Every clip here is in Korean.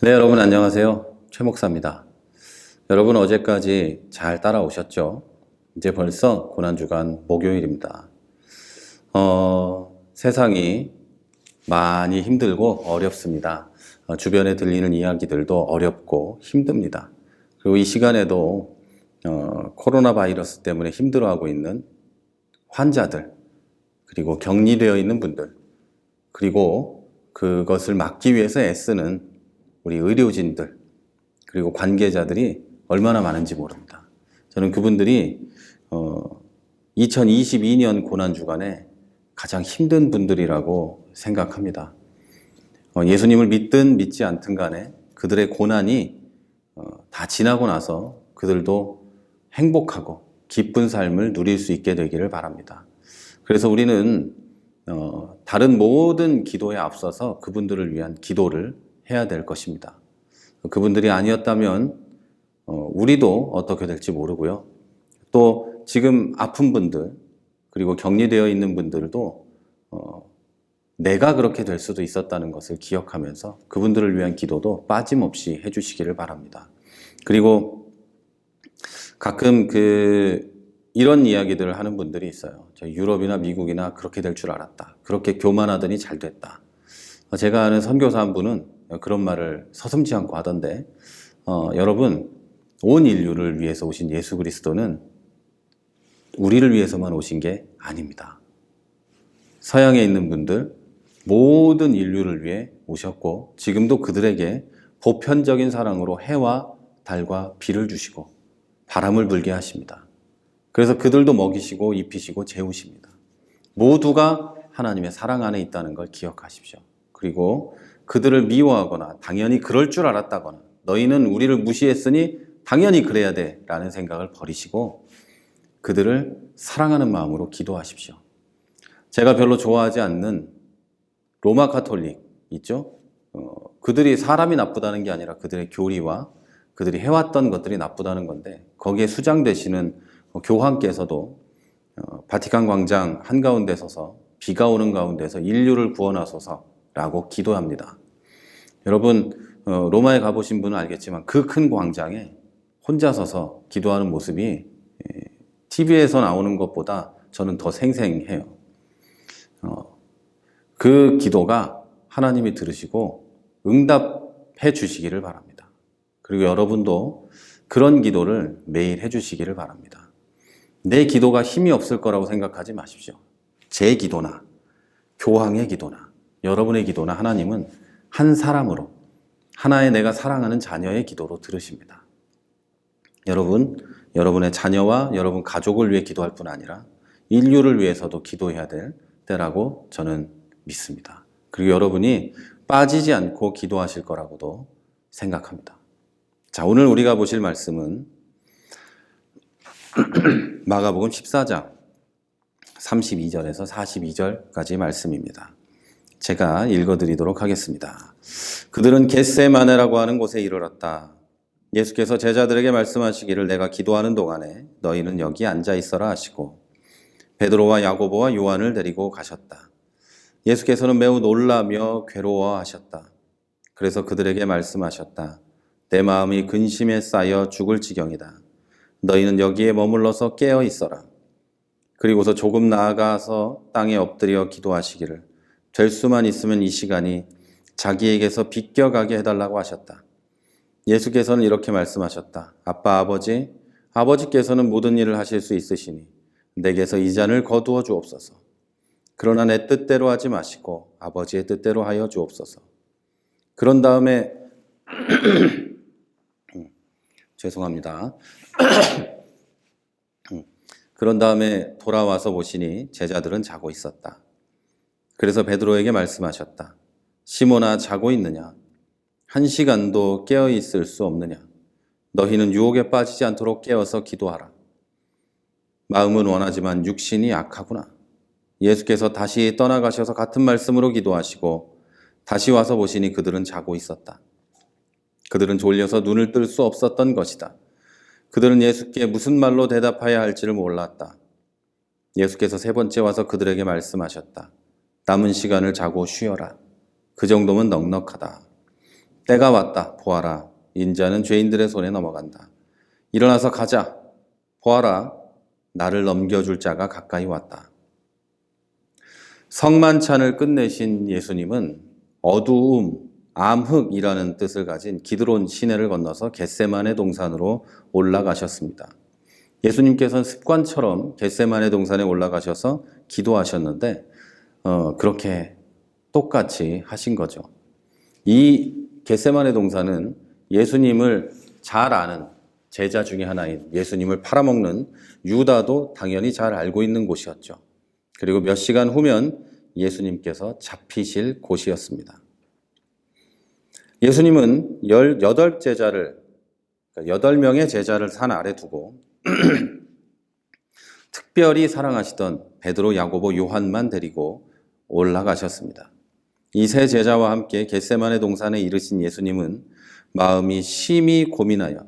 네, 여러분 안녕하세요. 최 목사입니다. 여러분 어제까지 잘 따라오셨죠? 이제 벌써 고난주간 목요일입니다. 어, 세상이 많이 힘들고 어렵습니다. 어, 주변에 들리는 이야기들도 어렵고 힘듭니다. 그리고 이 시간에도 어, 코로나 바이러스 때문에 힘들어하고 있는 환자들, 그리고 격리되어 있는 분들, 그리고 그것을 막기 위해서 애쓰는 우리 의료진들, 그리고 관계자들이 얼마나 많은지 모릅니다. 저는 그분들이 어, 2022년 고난 주간에 가장 힘든 분들이라고 생각합니다. 어, 예수님을 믿든 믿지 않든 간에 그들의 고난이 어, 다 지나고 나서 그들도 행복하고 기쁜 삶을 누릴 수 있게 되기를 바랍니다. 그래서 우리는 어, 다른 모든 기도에 앞서서 그분들을 위한 기도를 해야 될 것입니다. 그분들이 아니었다면 어, 우리도 어떻게 될지 모르고요. 또 지금 아픈 분들 그리고 격리되어 있는 분들도 어, 내가 그렇게 될 수도 있었다는 것을 기억하면서 그분들을 위한 기도도 빠짐없이 해주시기를 바랍니다. 그리고 가끔 그 이런 이야기들을 하는 분들이 있어요. 저 유럽이나 미국이나 그렇게 될 줄 알았다. 그렇게 교만하더니 잘 됐다. 어, 제가 아는 선교사 한 분은 그런 말을 서슴지 않고 하던데, 어, 여러분, 온 인류를 위해서 오신 예수 그리스도는 우리를 위해서만 오신 게 아닙니다. 서양에 있는 분들, 모든 인류를 위해 오셨고, 지금도 그들에게 보편적인 사랑으로 해와 달과 비를 주시고, 바람을 불게 하십니다. 그래서 그들도 먹이시고, 입히시고, 재우십니다. 모두가 하나님의 사랑 안에 있다는 걸 기억하십시오. 그리고 그들을 미워하거나 당연히 그럴 줄 알았다거나 너희는 우리를 무시했으니 당연히 그래야 돼 라는 생각을 버리시고 그들을 사랑하는 마음으로 기도하십시오. 제가 별로 좋아하지 않는 로마 카톨릭 있죠? 어, 그들이 사람이 나쁘다는 게 아니라 그들의 교리와 그들이 해왔던 것들이 나쁘다는 건데 거기에 수장되시는 교황께서도 어, 바티칸 광장 한가운데 서서 비가 오는 가운데서 인류를 구원하소서라고 기도합니다. 여러분 어, 로마에 가보신 분은 알겠지만 그 큰 광장에 혼자 서서 기도하는 모습이 TV에서 나오는 것보다 저는 더 생생해요. 어, 그 기도가 하나님이 들으시고 응답해 주시기를 바랍니다. 그리고 여러분도 그런 기도를 매일 해 주시기를 바랍니다. 내 기도가 힘이 없을 거라고 생각하지 마십시오. 제 기도나 교황의 기도나 여러분의 기도나 하나님은 한 사람으로 하나의 내가 사랑하는 자녀의 기도로 들으십니다. 여러분, 여러분의 자녀와 여러분 가족을 위해 기도할 뿐 아니라 인류를 위해서도 기도해야 될 때라고 저는 믿습니다. 그리고 여러분이 빠지지 않고 기도하실 거라고도 생각합니다. 자, 오늘 우리가 보실 말씀은 마가복음 14장 32절에서 42절까지 말씀입니다. 제가 읽어드리도록 하겠습니다. 그들은 겟세마네라고 하는 곳에 이르렀다. 예수께서 제자들에게 말씀하시기를 내가 기도하는 동안에 너희는 여기 앉아 있어라 하시고 베드로와 야고보와 요한을 데리고 가셨다. 예수께서는 매우 놀라며 괴로워하셨다. 그래서 그들에게 말씀하셨다. 내 마음이 근심에 쌓여 죽을 지경이다. 너희는 여기에 머물러서 깨어 있어라. 그리고서 조금 나아가서 땅에 엎드려 기도하시기를 될 수만 있으면 이 시간이 자기에게서 비껴가게 해달라고 하셨다. 예수께서는 이렇게 말씀하셨다. 아빠, 아버지, 아버지께서는 모든 일을 하실 수 있으시니 내게서 이 잔을 거두어 주옵소서. 그러나 내 뜻대로 하지 마시고 아버지의 뜻대로 하여 주옵소서. 그런 다음에 죄송합니다. 그런 다음에 돌아와서 보시니 제자들은 자고 있었다. 그래서 베드로에게 말씀하셨다. 시모나 자고 있느냐? 한 시간도 깨어 있을 수 없느냐? 너희는 유혹에 빠지지 않도록 깨어서 기도하라. 마음은 원하지만 육신이 약하구나. 예수께서 다시 떠나가셔서 같은 말씀으로 기도하시고 다시 와서 보시니 그들은 자고 있었다. 그들은 졸려서 눈을 뜰 수 없었던 것이다. 그들은 예수께 무슨 말로 대답해야 할지를 몰랐다. 예수께서 세 번째 와서 그들에게 말씀하셨다. 남은 시간을 자고 쉬어라. 그 정도면 넉넉하다. 때가 왔다. 보아라. 인자는 죄인들의 손에 넘어간다. 일어나서 가자. 보아라. 나를 넘겨줄 자가 가까이 왔다. 성만찬을 끝내신 예수님은 어두움, 암흑이라는 뜻을 가진 기드론 시내를 건너서 겟세만의 동산으로 올라가셨습니다. 예수님께서는 습관처럼 겟세만의 동산에 올라가셔서 기도하셨는데 어, 그렇게 똑같이 하신 거죠. 이 겟세만의 동산은 예수님을 잘 아는 제자 중에 하나인 예수님을 팔아먹는 유다도 당연히 잘 알고 있는 곳이었죠. 그리고 몇 시간 후면 예수님께서 잡히실 곳이었습니다. 예수님은 18 제자를, 8명의 제자를 산 아래 두고 특별히 사랑하시던 베드로, 야고보, 요한만 데리고 올라가셨습니다. 이 세 제자와 함께 겟세만의 동산에 이르신 예수님은 마음이 심히 고민하여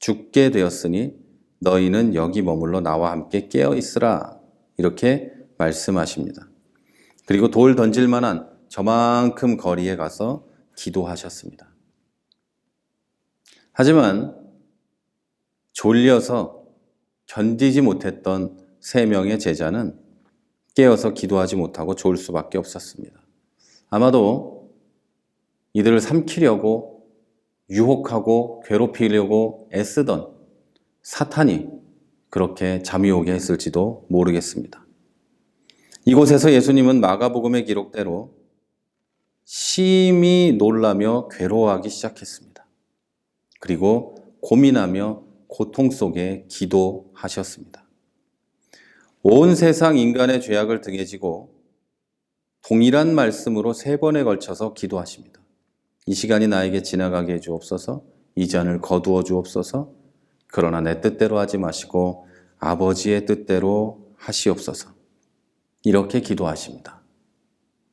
죽게 되었으니 너희는 여기 머물러 나와 함께 깨어 있으라 이렇게 말씀하십니다. 그리고 돌 던질 만한 저만큼 거리에 가서 기도하셨습니다. 하지만 졸려서 견디지 못했던 세 명의 제자는 깨어서 기도하지 못하고 졸 수밖에 없었습니다. 아마도 이들을 삼키려고 유혹하고 괴롭히려고 애쓰던 사탄이 그렇게 잠이 오게 했을지도 모르겠습니다. 이곳에서 예수님은 마가복음의 기록대로 심히 놀라며 괴로워하기 시작했습니다. 그리고 고민하며 고통 속에 기도하셨습니다. 온 세상 인간의 죄악을 등에 지고 동일한 말씀으로 세 번에 걸쳐서 기도하십니다. 이 시간이 나에게 지나가게 해 주옵소서, 이 잔을 거두어 주옵소서, 그러나 내 뜻대로 하지 마시고 아버지의 뜻대로 하시옵소서. 이렇게 기도하십니다.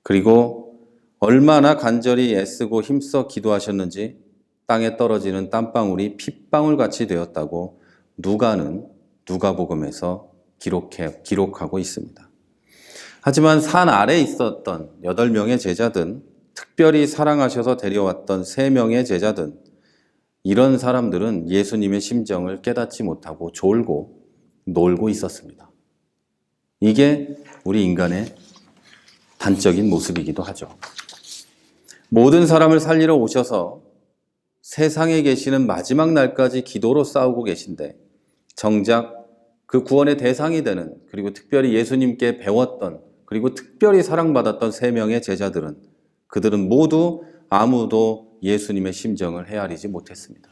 그리고 얼마나 간절히 애쓰고 힘써 기도하셨는지 땅에 떨어지는 땀방울이 핏방울 같이 되었다고 누가는 누가복음에서 기록해 기록하고 있습니다. 하지만 산 아래 있었던 여덟 명의 제자든 특별히 사랑하셔서 데려왔던 세 명의 제자든 이런 사람들은 예수님의 심정을 깨닫지 못하고 졸고 놀고 있었습니다. 이게 우리 인간의 단적인 모습이기도 하죠. 모든 사람을 살리러 오셔서 세상에 계시는 마지막 날까지 기도로 싸우고 계신데 정작 그 구원의 대상이 되는 그리고 특별히 예수님께 배웠던 그리고 특별히 사랑받았던 세 명의 제자들은 그들은 모두 아무도 예수님의 심정을 헤아리지 못했습니다.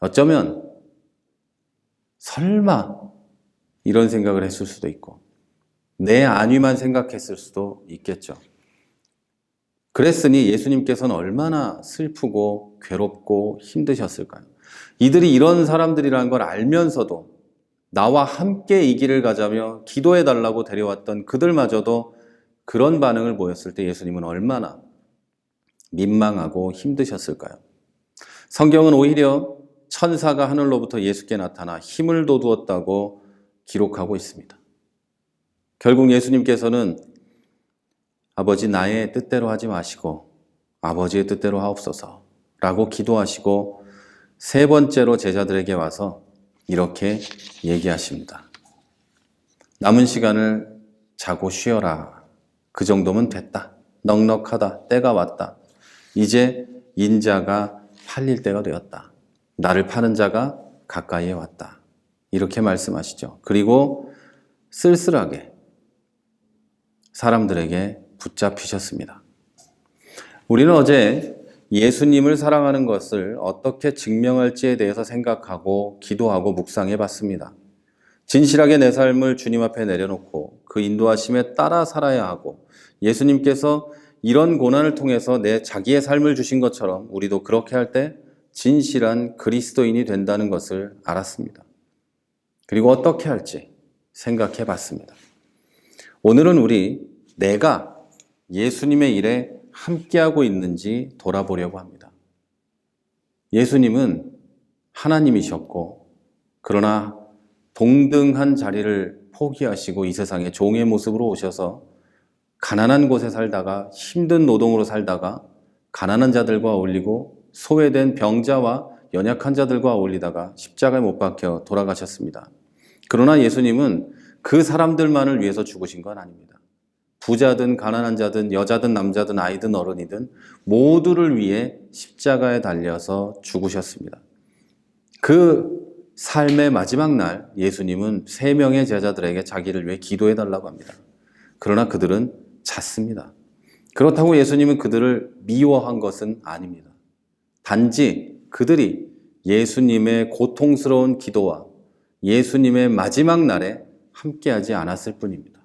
어쩌면 설마 이런 생각을 했을 수도 있고 내 안위만 생각했을 수도 있겠죠. 그랬으니 예수님께서는 얼마나 슬프고 괴롭고 힘드셨을까요? 이들이 이런 사람들이라는 걸 알면서도 나와 함께 이 길을 가자며 기도해 달라고 데려왔던 그들마저도 그런 반응을 보였을 때 예수님은 얼마나 민망하고 힘드셨을까요? 성경은 오히려 천사가 하늘로부터 예수께 나타나 힘을 돋우었다고 기록하고 있습니다. 결국 예수님께서는 아버지 나의 뜻대로 하지 마시고 아버지의 뜻대로 하옵소서 라고 기도하시고 세 번째로 제자들에게 와서 이렇게 얘기하십니다. 남은 시간을 자고 쉬어라. 그 정도면 됐다. 넉넉하다. 때가 왔다. 이제 인자가 팔릴 때가 되었다. 나를 파는 자가 가까이에 왔다. 이렇게 말씀하시죠. 그리고 쓸쓸하게 사람들에게 붙잡히셨습니다. 우리는 어제 예수님을 사랑하는 것을 어떻게 증명할지에 대해서 생각하고 기도하고 묵상해 봤습니다. 진실하게 내 삶을 주님 앞에 내려놓고 그 인도하심에 따라 살아야 하고 예수님께서 이런 고난을 통해서 내 자기의 삶을 주신 것처럼 우리도 그렇게 할 때 진실한 그리스도인이 된다는 것을 알았습니다. 그리고 어떻게 할지 생각해 봤습니다. 오늘은 우리 내가 예수님의 일에 함께하고 있는지 돌아보려고 합니다. 예수님은 하나님이셨고, 그러나 동등한 자리를 포기하시고 이 세상에 종의 모습으로 오셔서 가난한 곳에 살다가 힘든 노동으로 살다가 가난한 자들과 어울리고 소외된 병자와 연약한 자들과 어울리다가 십자가에 못 박혀 돌아가셨습니다. 그러나 예수님은 그 사람들만을 위해서 죽으신 건 아닙니다. 부자든 가난한 자든 여자든 남자든 아이든 어른이든 모두를 위해 십자가에 달려서 죽으셨습니다. 그 삶의 마지막 날 예수님은 세 명의 제자들에게 자기를 위해 기도해 달라고 합니다. 그러나 그들은 잤습니다. 그렇다고 예수님은 그들을 미워한 것은 아닙니다. 단지 그들이 예수님의 고통스러운 기도와 예수님의 마지막 날에 함께하지 않았을 뿐입니다.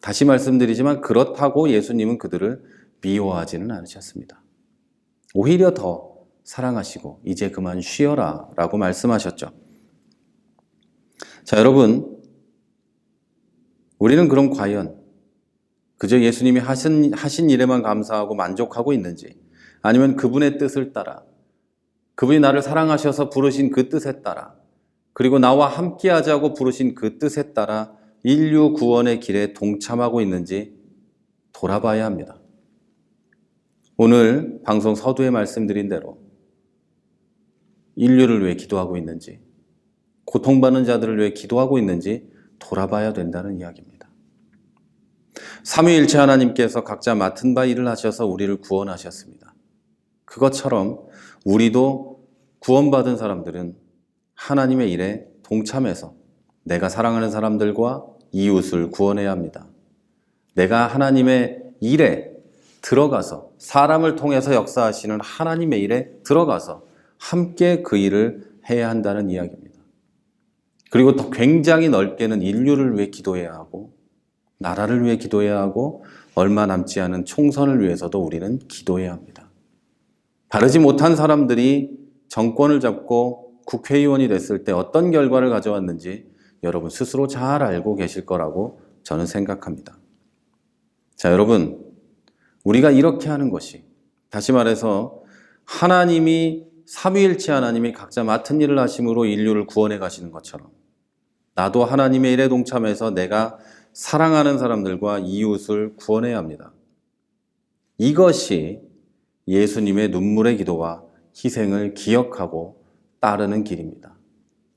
다시 말씀드리지만 그렇다고 예수님은 그들을 미워하지는 않으셨습니다. 오히려 더 사랑하시고 이제 그만 쉬어라 라고 말씀하셨죠. 자, 여러분. 우리는 그럼 과연 그저 예수님이 하신, 하신 일에만 감사하고 만족하고 있는지 아니면 그분의 뜻을 따라 그분이 나를 사랑하셔서 부르신 그 뜻에 따라 그리고 나와 함께 하자고 부르신 그 뜻에 따라 인류 구원의 길에 동참하고 있는지 돌아봐야 합니다. 오늘 방송 서두에 말씀드린 대로 인류를 위해 기도하고 있는지, 고통받는 자들을 위해 기도하고 있는지 돌아봐야 된다는 이야기입니다. 삼위일체 하나님께서 각자 맡은 바 일을 하셔서 우리를 구원하셨습니다. 그것처럼 우리도 구원받은 사람들은 하나님의 일에 동참해서 내가 사랑하는 사람들과 이웃을 구원해야 합니다. 내가 하나님의 일에 들어가서 사람을 통해서 역사하시는 하나님의 일에 들어가서 함께 그 일을 해야 한다는 이야기입니다. 그리고 더 굉장히 넓게는 인류를 위해 기도해야 하고 나라를 위해 기도해야 하고 얼마 남지 않은 총선을 위해서도 우리는 기도해야 합니다. 바르지 못한 사람들이 정권을 잡고 국회의원이 됐을 때 어떤 결과를 가져왔는지 여러분 스스로 잘 알고 계실 거라고 저는 생각합니다. 자, 여러분, 우리가 이렇게 하는 것이 다시 말해서 하나님이 삼위일체 하나님이 각자 맡은 일을 하심으로 인류를 구원해 가시는 것처럼 나도 하나님의 일에 동참해서 내가 사랑하는 사람들과 이웃을 구원해야 합니다. 이것이 예수님의 눈물의 기도와 희생을 기억하고 따르는 길입니다.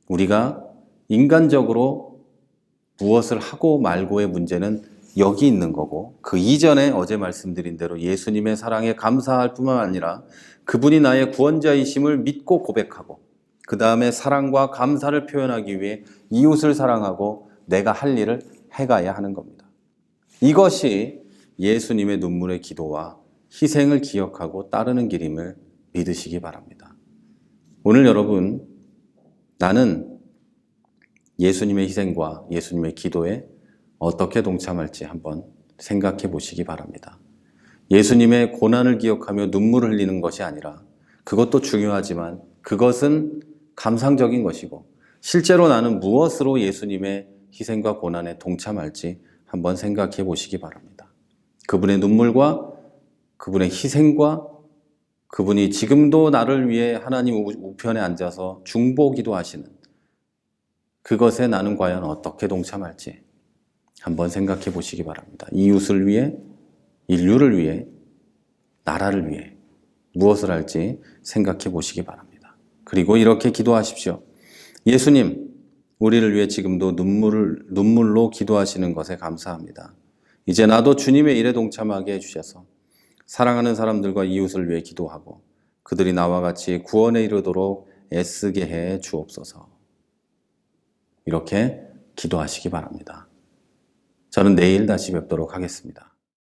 우리가 인간적으로 무엇을 하고 말고의 문제는 여기 있는 거고 그 이전에 어제 말씀드린 대로 예수님의 사랑에 감사할 뿐만 아니라 그분이 나의 구원자이심을 믿고 고백하고 그 다음에 사랑과 감사를 표현하기 위해 이웃을 사랑하고 내가 할 일을 해가야 하는 겁니다. 이것이 예수님의 눈물의 기도와 희생을 기억하고 따르는 길임을 믿으시기 바랍니다. 오늘 여러분, 나는 예수님의 희생과 예수님의 기도에 어떻게 동참할지 한번 생각해 보시기 바랍니다. 예수님의 고난을 기억하며 눈물을 흘리는 것이 아니라 그것도 중요하지만 그것은 감상적인 것이고 실제로 나는 무엇으로 예수님의 희생과 고난에 동참할지 한번 생각해 보시기 바랍니다. 그분의 눈물과 그분의 희생과 그분이 지금도 나를 위해 하나님 우편에 앉아서 중보기도 하시는 그것에 나는 과연 어떻게 동참할지 한번 생각해 보시기 바랍니다. 이웃을 위해, 인류를 위해, 나라를 위해 무엇을 할지 생각해 보시기 바랍니다. 그리고 이렇게 기도하십시오. 예수님, 우리를 위해 지금도 눈물을, 눈물로 기도하시는 것에 감사합니다. 이제 나도 주님의 일에 동참하게 해주셔서 사랑하는 사람들과 이웃을 위해 기도하고 그들이 나와 같이 구원에 이르도록 애쓰게 해 주옵소서. 이렇게 기도하시기 바랍니다. 저는 내일 다시 뵙도록 하겠습니다.